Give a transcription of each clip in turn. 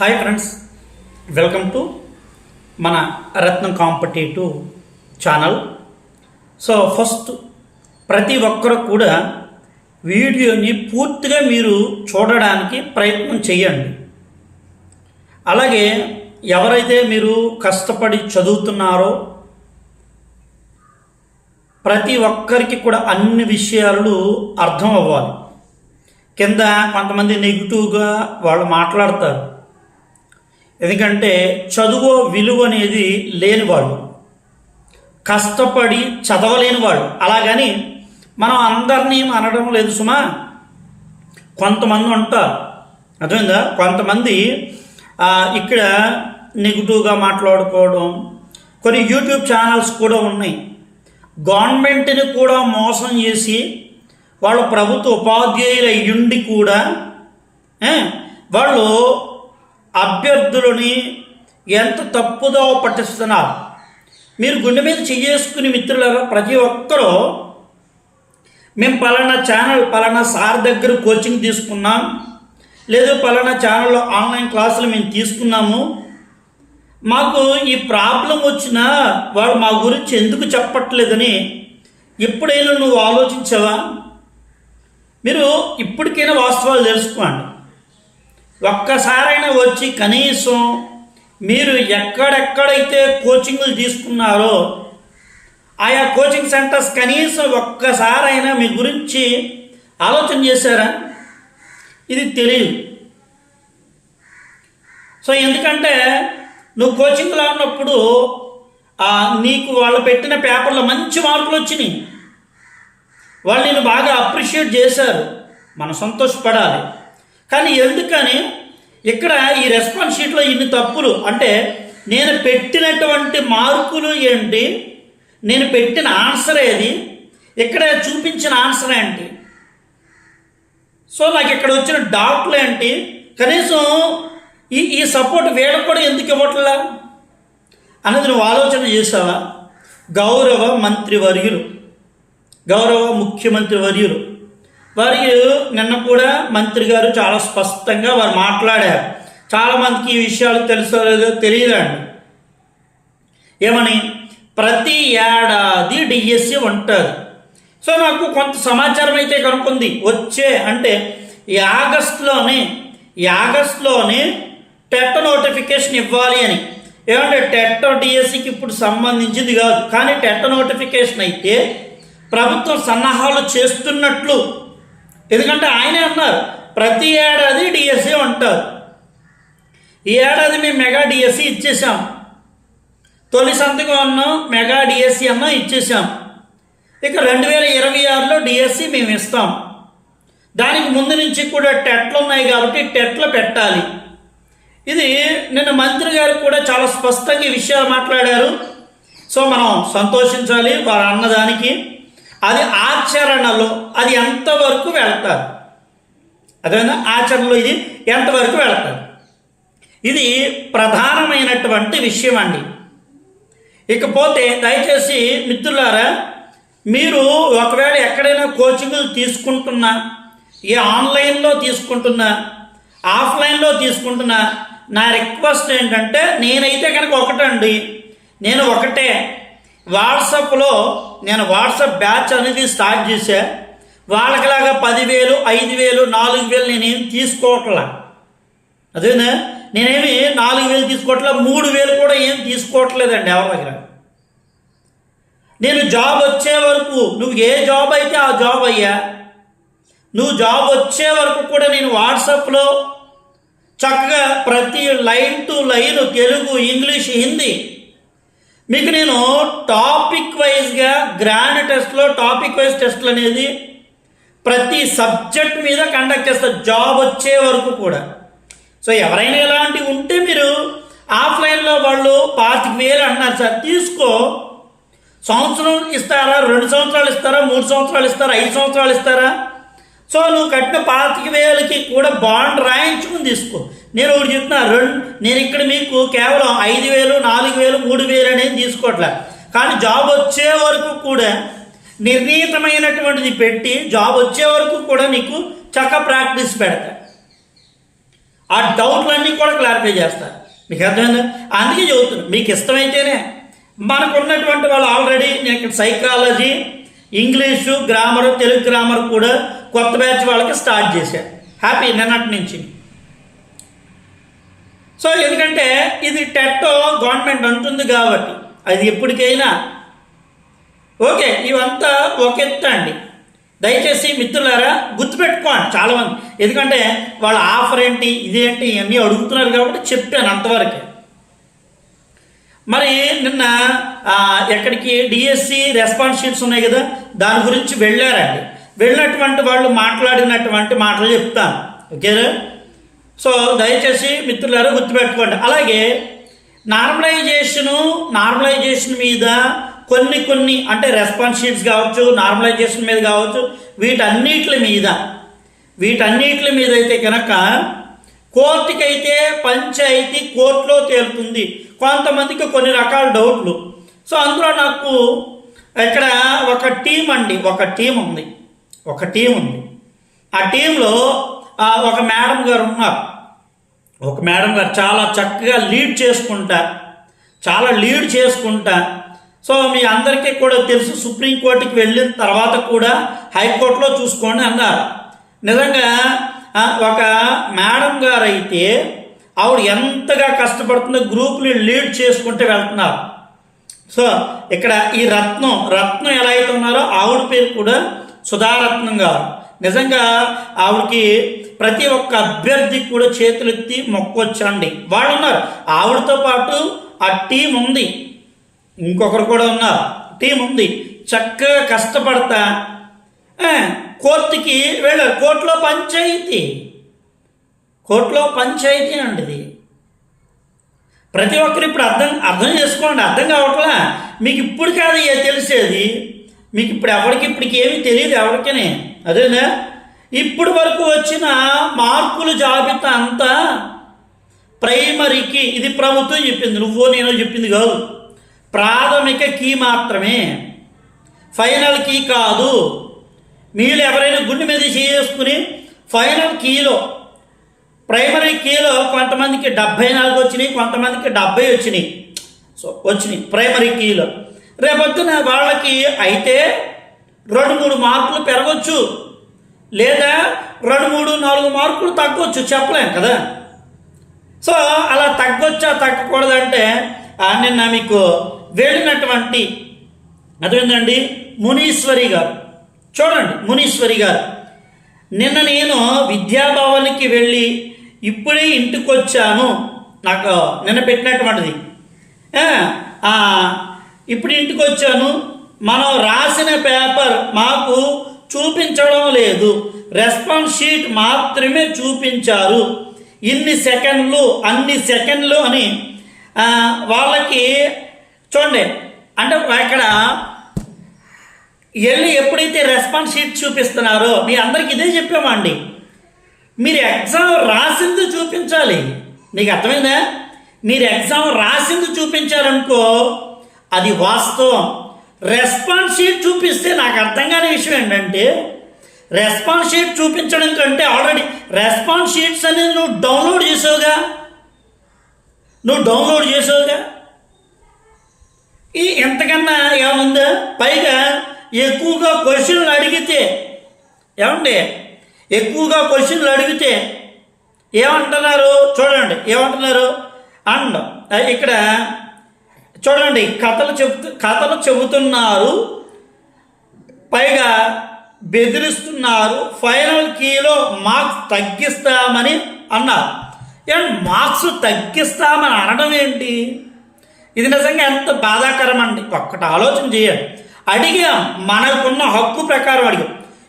Hi friends welcome to మన Ratnam competitive channel so first ప్రతి ఒక్కరు కూడా వీడియోని పూర్తిగా మీరు చూడడానికి ప్రయత్నం చేయండి. అలాగే ఎవరైతే మీరు కష్టపడి చదువుతున్నారో ప్రతి ఒక్కరికి కూడా అన్ని విషయాలు అర్థం అవ్వాలి. కింద కొంతమంది నెగిటివ్గా వాళ్ళు మాట్లాడతారు. ఎందుకంటే చదువు విలువ అనేది లేనివాడు కష్టపడి చదవలేని వాడు అలాగని మనం అందరినీ అనడం లేదు సుమా. కొంతమంది ఉంటారు. అర్థమైందా? కొంతమంది ఇక్కడ నెగిటివ్గా మాట్లాడుకోవడం కొన్ని యూట్యూబ్ ఛానల్స్ కూడా ఉన్నాయి. గవర్నమెంట్ని కూడా మోసం చేసి వాళ్ళు ప్రభుత్వ ఉపాధ్యాయులు అయ్యుండి కూడా వాళ్ళు అభ్యర్థులని ఎంత తప్పుదో పట్టిస్తున్నారు. మీరు గుండె మీద చేసుకుని మిత్రులారా ప్రతి ఒక్కరూ మేము పలానా ఛానల్ పలానా సార్ దగ్గర కోచింగ్ తీసుకున్నాం లేదు పలానా ఛానల్లో ఆన్లైన్ క్లాసులు మేము తీసుకున్నాము. మాకు ఈ ప్రాబ్లం వచ్చినా వాడు మా గురించి ఎందుకు చెప్పట్లేదని ఎప్పుడైనా నువ్వు ఆలోచించావా? మీరు ఇప్పటికైనా వాస్తవాలు తెలుసుకోండి. ఒక్కసారైనా వచ్చి కనీసం మీరు ఎక్కడెక్కడైతే కోచింగ్లు తీసుకున్నారో ఆయా కోచింగ్ సెంటర్స్ కనీసం ఒక్కసారైనా మీ గురించి ఆలోచన చేశారా? ఇది తెలియదు. సో ఎందుకంటే నువ్వు కోచింగ్లో ఉన్నప్పుడు నీకు వాళ్ళు పెట్టిన పేపర్లో మంచి మార్కులు వచ్చినాయి. వాళ్ళు నేను బాగా అప్రిషియేట్ చేశారు. మనం సంతోషపడాలి. కానీ ఎందుకని? ఇక్కడ ఈ రెస్పాన్స్ షీట్లో ఇన్ని తప్పులు. అంటే నేను పెట్టినటువంటి మార్కులు ఏంటి? నేను పెట్టిన ఆన్సర్ ఏది? ఇక్కడ చూపించిన ఆన్సర్ ఏంటి? సో నాకు ఇక్కడ వచ్చిన డౌట్లు ఏంటి? కనీసం ఈ ఈ సపోర్ట్ వీళ్ళకు కూడా ఎందుకు ఇవ్వట్లా? అన్నది నువ్వు ఆలోచన చేసావా? గౌరవ మంత్రి వర్యులు గౌరవ ముఖ్యమంత్రి వర్యులు మరియు నిన్న కూడా మంత్రి గారు చాలా స్పష్టంగా వారు మాట్లాడారు. చాలామందికి ఈ విషయాలు తెలుసో లేదో తెలియదండి. ఏమని? ప్రతి ఏడాది డిఎస్సి ఉంటుంది. సో నాకు కొంత సమాచారం అయితే కనుక్కుంది. వచ్చే అంటే ఈ ఆగస్ట్లోనే ఈ టెట్ నోటిఫికేషన్ ఇవ్వాలి అని. ఏమంటే టెట్ డిఎస్సికి ఇప్పుడు సంబంధించింది కాదు. కానీ టెట్ నోటిఫికేషన్ అయితే ప్రభుత్వం సన్నాహాలు చేస్తున్నట్లు ఎందుకంటే ఆయనే అన్నారు ప్రతి ఏడాది డిఎస్సి ఉంటారు ఈ ఏడాది మేము మెగా డిఎస్సి ఇచ్చేసాం తొలి సంతకం అన్నాం మెగా డిఎస్సి అన్నాం ఇచ్చేసాం ఇక రెండు వేల ఇరవై ఆరులో డిఎస్సి మేము ఇస్తాం. దానికి ముందు నుంచి కూడా టెట్లు ఉన్నాయి కాబట్టి టెట్లు పెట్టాలి. ఇది నిన్న మంత్రి గారు కూడా చాలా స్పష్టంగా ఈ విషయాలు మాట్లాడారు. సో మనం సంతోషించాలి వారు అన్నదానికి. అది ఆచరణలో అది ఎంతవరకు వెళ్తారు? అదేవిధంగా ఆచరణలో ఇది ఎంతవరకు వెళ్తారు? ఇది ప్రధానమైనటువంటి విషయం అండి ఇకపోతే దయచేసి మిత్రులారా మీరు ఒకవేళ ఎక్కడైనా కోచింగ్లు తీసుకుంటున్నా ఏ ఆన్లైన్లో తీసుకుంటున్నా ఆఫ్లైన్లో తీసుకుంటున్నా నా రిక్వెస్ట్ ఏంటంటే నేనైతే కనుక ఒకటండి. నేను ఒకటే. వాట్సాప్లో నేను వాట్సాప్ బ్యాచ్ అనేది స్టార్ట్ చేశా. వాళ్ళకిలాగా పదివేలు ఐదు వేలు నాలుగు వేలు నేనేం తీసుకోవట్లా అదేనా? నేనేమి నాలుగు వేలు తీసుకోవట్లే మూడు వేలు కూడా ఏం తీసుకోవట్లేదండి ఎవరి దగ్గర. నేను జాబ్ వచ్చే వరకు నువ్వు ఏ జాబ్ అయితే ఆ జాబ్ అయ్యా. నువ్వు జాబ్ వచ్చే వరకు కూడా నేను వాట్సాప్లో చక్కగా ప్రతి line to line Telugu English Hindi మీకు నేను టాపిక్ వైజ్గా గ్రాండ్ టెస్ట్లో టాపిక్ వైజ్ టెస్ట్లు అనేది ప్రతి సబ్జెక్ట్ మీద కండక్ట్ చేస్తారు జాబ్ వచ్చే వరకు కూడా. సో ఎవరైనా ఇలాంటివి ఉంటే మీరు ఆఫ్లైన్లో వాళ్ళు పాతిక వేలు అంటున్నారు సార్. తీసుకో. సంవత్సరం ఇస్తారా? రెండు సంవత్సరాలు ఇస్తారా? మూడు సంవత్సరాలు ఇస్తారా? ఐదు సంవత్సరాలు ఇస్తారా? సో నువ్వు కట్టిన పాతిక వేలకి కూడా బాండ్ రాయించుకుని తీసుకో. నేను ఒకటి చెప్తున్నా రెండు నేను ఇక్కడ మీకు కేవలం ఐదు వేలు నాలుగు వేలు మూడు వేలు అనేది తీసుకోవట్లే. కానీ జాబ్ వచ్చే వరకు కూడా నిర్ణీతమైనటువంటిది పెట్టి జాబ్ వచ్చే వరకు కూడా నీకు చక్క ప్రాక్టీస్ పెడతా. ఆ డౌట్లన్నీ కూడా క్లారిఫై చేస్తారు మీకు అర్థమైందా? అందుకే చదువుతున్నాను మీకు ఇష్టమైతేనే మనకు ఉన్నటువంటి వాళ్ళు ఆల్రెడీ నేను psychology English grammar Telugu grammar కూడా కొత్త బ్యాచ్ వాళ్ళకి స్టార్ట్ చేశారు. హ్యాపీ నిన్నటి నుంచి. సో ఎందుకంటే ఇది టెట్టో గవర్నమెంట్ అంటుంది కాబట్టి అది ఎప్పటికైనా. ఓకే ఇవంతా ఒక ఎత్తు అండి. దయచేసి మిత్రులారా గుర్తుపెట్టుకోండి చాలామంది. ఎందుకంటే వాళ్ళ ఆఫర్ ఏంటి ఇదేంటి ఇవన్నీ అడుగుతున్నారు కాబట్టి చెప్పాను అంతవరకే. మరి నిన్న ఎక్కడికి డిఎస్సి రెస్పాన్స్ షీట్స్ ఉన్నాయి కదా దాని గురించి వెళ్ళారండి. వెళ్ళినటువంటి వాళ్ళు మాట్లాడినటువంటి మాటలు చెప్తాను. ఓకేనా సో దయచేసి మిత్రులారా గుర్తుపెట్టుకోండి. అలాగే నార్మలైజేషను నార్మలైజేషన్ మీద కొన్ని కొన్ని అంటే రెస్పాన్స్ కావచ్చు నార్మలైజేషన్ మీద కావచ్చు వీటన్నిటి మీద వీటన్నిటి మీద అయితే కనుక కోర్టుకైతే పంచాయతీ కోర్టులో తేలుతుంది. కొంతమందికి కొన్ని రకాల డౌట్లు. సో అందులో నాకు ఇక్కడ ఒక టీం అండి ఒక టీం ఉంది. ఒక టీం ఉంది. ఆ టీంలో ఒక మేడం గారు ఉన్నారు. ఒక మేడం గారు చాలా చక్కగా లీడ్ చేసుకుంటా చాలా లీడ్ చేసుకుంటా. సో మీ అందరికీ కూడా తెలుసు సుప్రీంకోర్టుకి వెళ్ళిన తర్వాత కూడా హైకోర్టులో చూసుకోండి అన్నారు. నిజంగా ఒక మేడం గారు అయితే ఆవిడ ఎంతగా కష్టపడుతుందో గ్రూప్ని లీడ్ చేసుకుంటూ వెళ్తున్నారు. సో ఇక్కడ ఈ రత్నం రత్నం ఎలా అయితే ఉన్నారో ఆవిడ పేరు కూడా సుధారత్నం గారు నిజంగా ఆవిడకి ప్రతి ఒక్క అభ్యర్థి కూడా చేతులెత్తి మొక్కొచ్చండి. వాళ్ళు ఉన్నారు ఆవిడతో పాటు ఆ టీం ఉంది. ఇంకొకరు కూడా ఉన్నారు. టీం ఉంది. చక్కగా కష్టపడతా. కోర్టుకి వెళ్ళారు కోర్టులో పంచాయతీ. కోర్టులో పంచాయతీ అండి ఇది. ప్రతి ఒక్కరు ఇప్పుడు అర్థం అర్థం చేసుకోండి. అర్థం కావట్లా? మీకు ఇప్పుడు కాదు తెలిసేది. మీకు ఇప్పుడు ఎవరికి ఇప్పటికి ఏమీ తెలియదు ఎవరికనే? అదేనా? ఇప్పుడు వరకు వచ్చిన మార్కుల జాబితా అంతా ప్రైమరీకి ఇది ప్రభుత్వం చెప్పింది నువ్వో నేను చెప్పింది కాదు. ప్రాథమిక కీ మాత్రమే. ఫైనల్ కీ కాదు. మీరు ఎవరైనా గుండె మీద చేసుకుని ఫైనల్ కీలో ప్రైమరీ కీలో కొంతమందికి డెబ్భై నాలుగు వచ్చినాయి కొంతమందికి డెబ్బై వచ్చినాయి. సో వచ్చినాయి ప్రైమరీ కీలో. రేపొద్దున వాళ్ళకి అయితే రెండు మూడు మార్కులు పెరగచ్చు. లేదా రెండు మూడు నాలుగు మార్కులు తగ్గొచ్చు. చెప్పలేం కదా? సో అలా తగ్గొచ్చా తగ్గకూడదంటే నిన్న మీకు వెళ్ళినటువంటి అదేంటండి మునీశ్వరి గారు. చూడండి మునీశ్వరి గారు. నిన్న నేను విద్యాభవన్కి వెళ్ళి ఇప్పుడే ఇంటికి వచ్చాను నాకు నిన్న పెట్టినటువంటిది. ఇప్పుడు ఇంటికి వచ్చాను. మనం రాసిన పేపర్ మాకు చూపించడం లేదు. రెస్పాన్స్ షీట్ మాత్రమే చూపించారు. ఇన్ని సెకండ్లు అన్ని సెకండ్లు అని వాళ్ళకి చూడండి. అంటే అక్కడ వెళ్ళి ఎప్పుడైతే రెస్పాన్స్ షీట్ చూపిస్తున్నారో మీ అందరికి ఇదే చెప్పామండి. మీరు ఎగ్జామ్ రాసింది చూపించాలి. మీకు అర్థమైందా? మీరు ఎగ్జామ్ రాసింది చూపించారనుకో అది వాస్తవం. రెస్పాన్స్ షీట్ చూపిస్తే నాకు అర్థం కాని విషయం ఏంటంటే రెస్పాన్స్ షీట్ చూపించడం కంటే ఆల్రెడీ రెస్పాన్స్ షీట్స్ అనేది నువ్వు డౌన్లోడ్ చేసావుగా? నువ్వు డౌన్లోడ్ చేసావుగా? ఈ ఎంతకన్నా ఏముందా? పైగా ఎక్కువగా క్వశ్చన్లు అడిగితే ఏమండి? ఎక్కువగా క్వశ్చన్లు అడిగితే ఏమంటున్నారు? చూడండి ఏమంటున్నారు? అండ్ ఇక్కడ చూడండి కథలు చెబుతూ కథలు చెబుతున్నారు. పైగా బెదిరిస్తున్నారు. ఫైనల్ కీలో మార్క్స్ తగ్గిస్తామని అన్నారు. అండ్ మార్క్స్ తగ్గిస్తామని అనడం ఏంటి? ఇది నిజంగా ఎంత బాధాకరం అండి ఒక్కటి ఆలోచన చేయండి. అడిగాం మనకున్న హక్కు ప్రకారం అడిగాం.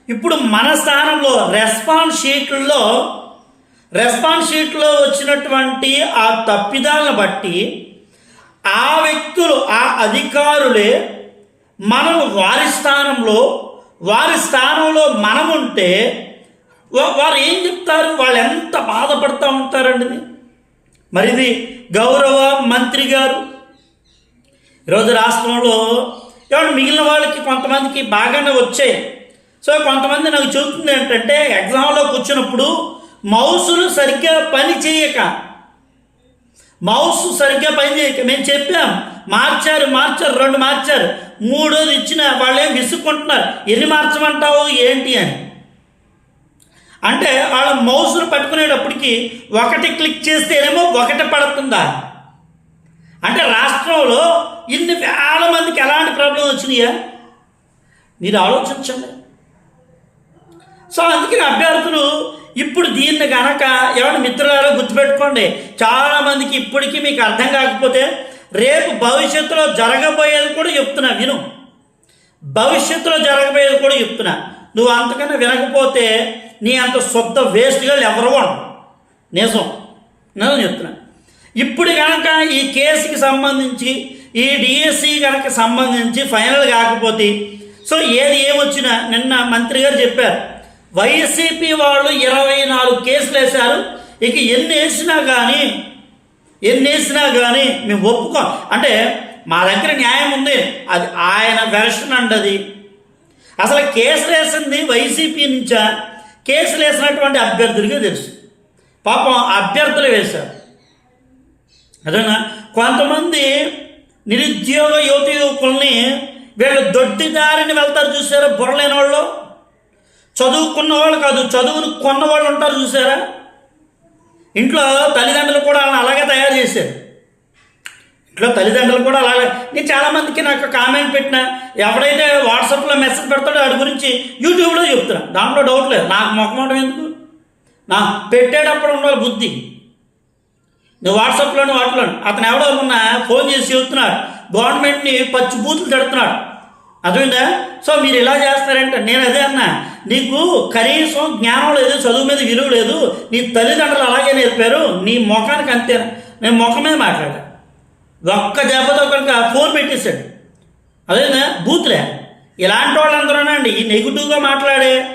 ఇప్పుడు మన స్థానంలో రెస్పాన్స్ షీట్లలో రెస్పాన్స్ షీట్లో వచ్చినటువంటి ఆ తప్పిదాలను బట్టి ఆ వ్యక్తులు ఆ అధికారులే మనం వారి స్థానంలో వారి స్థానంలో మనం ఉంటే వారు ఏం చెప్తారు? వాళ్ళు ఎంత బాధపడుతూ ఉంటారండి? మరిది మరి ఇది గౌరవ మంత్రి గారు. ఈరోజు రాష్ట్రంలో ఎవరు మిగిలిన వాళ్ళకి కొంతమందికి బాగానే వచ్చాయి. సో కొంతమంది నాకు చెబుతుంది ఏంటంటే ఎగ్జామ్లో కూర్చున్నప్పుడు మౌసులు సరిగ్గా పని చేయక మౌస్ సరిగ్గా పనిచేయక మేము చెప్పాం మార్చారు మార్చారు రెండు మార్చారు. మూడోది ఇచ్చిన వాళ్ళేం విసుక్కుంటున్నారు? ఎన్ని మార్చమంటావు? ఏంటి అని. అంటే వాళ్ళ మౌస్ను పట్టుకునేటప్పటికి ఒకటి క్లిక్ చేస్తేనేమో ఒకటి పడుతుందా? అంటే రాష్ట్రంలో ఇన్ని వేల మందికి ఎలాంటి ప్రాబ్లం వచ్చినాయా? మీరు ఆలోచించండి. సో అందుకని అభ్యర్థులు ఇప్పుడు దీన్ని గనక ఎవరి మిత్రులారో గుర్తుపెట్టుకోండి చాలామందికి ఇప్పటికీ మీకు అర్థం కాకపోతే రేపు భవిష్యత్తులో జరగబోయేది కూడా చెప్తున్నా విను. భవిష్యత్తులో జరగబోయేది కూడా చెప్తున్నా. నువ్వు అంతకన్నా వినకపోతే నీ అంత శుద్ధ వేస్ట్గా ఎవరు ఉండరు. నిజం. నిజం చెప్తున్నా. ఇప్పుడు కనుక ఈ కేసుకి సంబంధించి ఈ డిఎస్సి కనుక సంబంధించి ఫైనల్ కాకపోతే సో ఏది ఏమొచ్చినా నిన్న మంత్రి గారు చెప్పారు వైసీపీ వాళ్ళు ఇరవై నాలుగు కేసులు వేశారు. ఇక ఎన్ని వేసినా కానీ ఎన్ని వేసినా కానీ మేము ఒప్పుకో అంటే మా దగ్గర న్యాయం ఉంది. అది ఆయన వెర్షన్ అండి అది అసలు కేసులు వేసింది వైసీపీ నుంచా? కేసులు వేసినటువంటి అభ్యర్థులకే తెలుసు. పాపం అభ్యర్థులు వేశారు. అదేనా? కొంతమంది నిరుద్యోగ యువతి యువకుల్ని వీళ్ళు దొడ్డిదారిని వెళ్తారు చూసారు బుర్రలేని వాళ్ళు చదువుకున్న వాళ్ళు కాదు చదువును కొన్న వాళ్ళు ఉంటారు చూసారా? ఇంట్లో తల్లిదండ్రులు కూడా వాళ్ళని అలాగే తయారు చేశారు. ఇంట్లో తల్లిదండ్రులు కూడా అలాగే. నేను చాలామందికి నాకు కామెంట్ పెట్టిన ఎవడైతే వాట్సాప్లో మెసేజ్ పెడతాడో వాడి గురించి యూట్యూబ్లో చెప్తున్నా. దాంట్లో డౌట్ లేదు. నాకు మొక్కమాట ఎందుకు? నా పెట్టేటప్పుడు ఉండాలి బుద్ధి. నువ్వు వాట్సాప్లోని వాటిలో అతను ఎవడో మొన్న ఫోన్ చేసి చెబుతున్నాడు గవర్నమెంట్ని పచ్చి బూతులు తిడుతున్నాడు. అర్థమైందా? సో మీరు ఇలా చేస్తారంటే నేను అదే అన్నా. నీకు కనీసం జ్ఞానం లేదు చదువు మీద విలువ లేదు నీ తల్లిదండ్రులు అలాగే నేర్పారు నీ ముఖానికి అంతే. నేను ముఖం మీద మాట్లాడా ఒక్క దెబ్బతో కనుక ఫోన్ పెట్టేశాడు. అదేనా బూత్లే. ఇలాంటి వాళ్ళందరూనండి ఈ నెగిటివ్గా మాట్లాడే.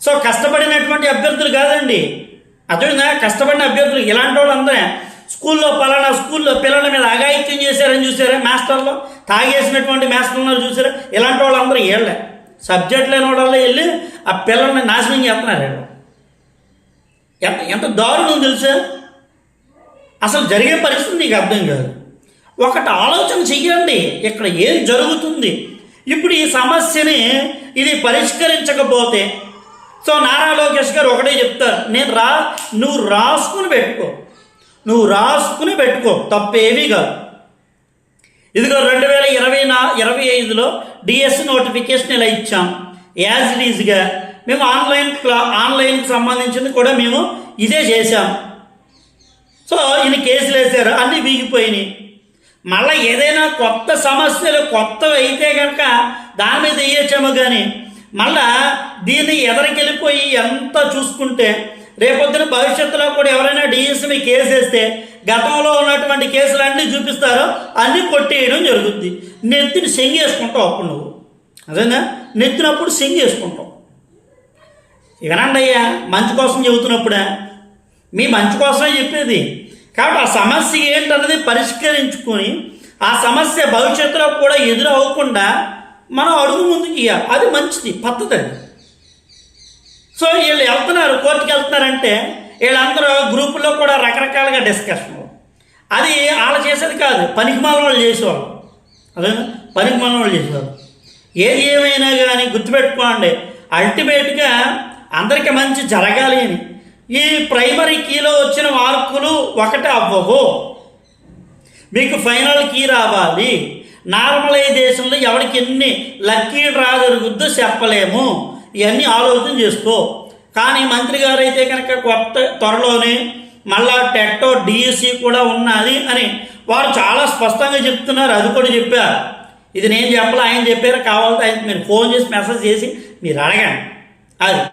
సో కష్టపడినటువంటి అభ్యర్థులు కాదండి. అర్థమైందా కష్టపడిన అభ్యర్థులు ఇలాంటి వాళ్ళందరే స్కూల్లో పలానా స్కూల్లో పిల్లల మీద అఘాయిత్యం చేశారని చూసారా? మాస్టర్లో? తాగేసినటువంటి మాస్టర్లు చూసారా? ఇలాంటి వాళ్ళందరూ వీళ్ళే సబ్జెక్ట్ లేని వాళ్ళలో వెళ్ళి ఆ పిల్లల్ని నాశనం చేస్తున్నారు ఎంత ఎంత దారుణం తెలుసా? అసలు జరిగే పరిస్థితి నీకు అర్థం కాదు. ఒకటి ఆలోచన చెయ్యండి. ఇక్కడ ఏం జరుగుతుంది? ఇప్పుడు ఈ సమస్యని ఇది పరిష్కరించకపోతే సో నారా లోకేష్ గారు ఒకటే చెప్తారు నేను రా నువ్వు రాసుకుని పెట్టుకో. నువ్వు రాసుకుని పెట్టుకో. తప్పేమీ కాదు. ఇదిగో రెండు వేల ఇరవై నా ఇరవై ఐదులో డిఎస్ నోటిఫికేషన్ ఇలా ఇచ్చాం. యాజ్ ఇట్ ఈజ్గా మేము ఆన్లైన్ క్లా ఆన్లైన్కి సంబంధించింది కూడా మేము ఇదే చేశాం. సో ఈయన కేసులు వేశారు అన్నీ వీగిపోయినాయి. మళ్ళీ ఏదైనా కొత్త సమస్యలు కొత్తవి అయితే కనుక దాని మీద వేయచ్చాము కానీ మళ్ళా దీన్ని ఎదరికెళ్ళిపోయి ఎంత చూసుకుంటే రేపొద్దున భవిష్యత్తులో కూడా ఎవరైనా డిఎస్ని కేసు వేస్తే గతంలో ఉన్నటువంటి కేసులన్నీ చూపిస్తారో అన్నీ కొట్టేయడం జరుగుద్ది. నెత్తిని సెంగేసుకుంటావు అప్పుడు నువ్వు. అదేనా? నెత్తినప్పుడు సింగ్ చేసుకుంటాం వినండి అయ్యా మంచి కోసం చెబుతున్నప్పుడే? మీ మంచి కోసమే చెప్పేది. కాబట్టి ఆ సమస్య ఏంటన్నది పరిష్కరించుకొని ఆ సమస్య భవిష్యత్తులో కూడా ఎదురవ్వకుండా మనం అడుగు ముందుకు ఇవ్వాలి అది మంచిది పద్ధతి అది. సో వీళ్ళు వెళ్తున్నారు కోర్టుకి వెళ్తున్నారంటే వీళ్ళందరూ గ్రూపుల్లో కూడా రకరకాలుగా డిస్కషన్ అది వాళ్ళు చేసేది కాదు పనికిమాల వాళ్ళు చేసేవాళ్ళు. అదే పనికి మాలిన వాళ్ళు చేసేవాళ్ళు. ఏది ఏమైనా కానీ గుర్తుపెట్టుకోండి. అల్టిమేట్గా అందరికి మంచి జరగాలి అని. ఈ ప్రైమరీ కీలో వచ్చిన మార్కులు ఒకటి అవ్వవు. మీకు ఫైనల్ కీ రావాలి. నార్మలైజేషన్లో ఎవరికి ఎన్ని లక్కీ డ్రా జరుగుద్దో చెప్పలేము. ఇవన్నీ ఆలోచన చేసుకో. కానీ మంత్రి గారు అయితే కనుక కొత్త త్వరలోనే మళ్ళా టెట్టో డిఎస్సి కూడా ఉన్నది అని వారు చాలా స్పష్టంగా చెప్తున్నారు. అది కూడా చెప్పారు. ఇది నేను చెప్పలే ఆయన చెప్పారు కావాలంటే ఆయన మీరు ఫోన్ చేసి మెసేజ్ చేసి మీరు అడగండి. అది.